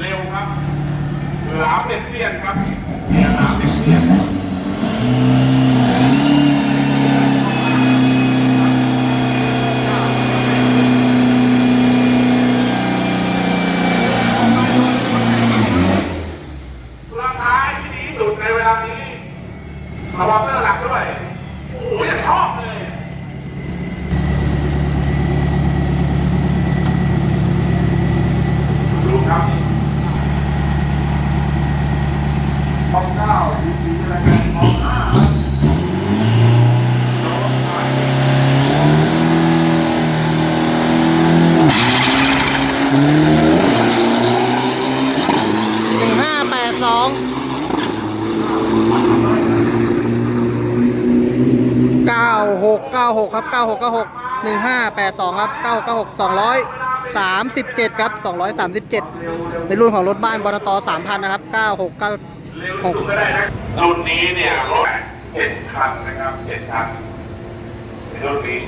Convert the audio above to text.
เร็วครับหลามเด็กเลี่ยนครับเกียร์หลามเด็กเลี่ยนตัวท้าที่ดีที่สุดในเวลานี้ระวังเรื่อหลักด้วย โอ้โหยังชอบเลย ดูครับ ห้องเก้าดีดีอะไรกันห้องห้าโน้ตหน่อยหนึ่งห้าแปดสองเก้าหกเก้าหกครับเก้าหกเก้าหกหนึ่งห้าแปดสองครับเก้าเก้าหกสองร้อยสามสิบเจ็ดครับสองร้อยสามสิบเจ็ดในรุ่นของรถบ้านบรตสามพันนะครับเก้าหกเก้า เร็วที่สุดก็ได้นะรุ่นนี้เนี่ยรถเจ็ดคันนะครับเจ็ดคันในรุ่นนี้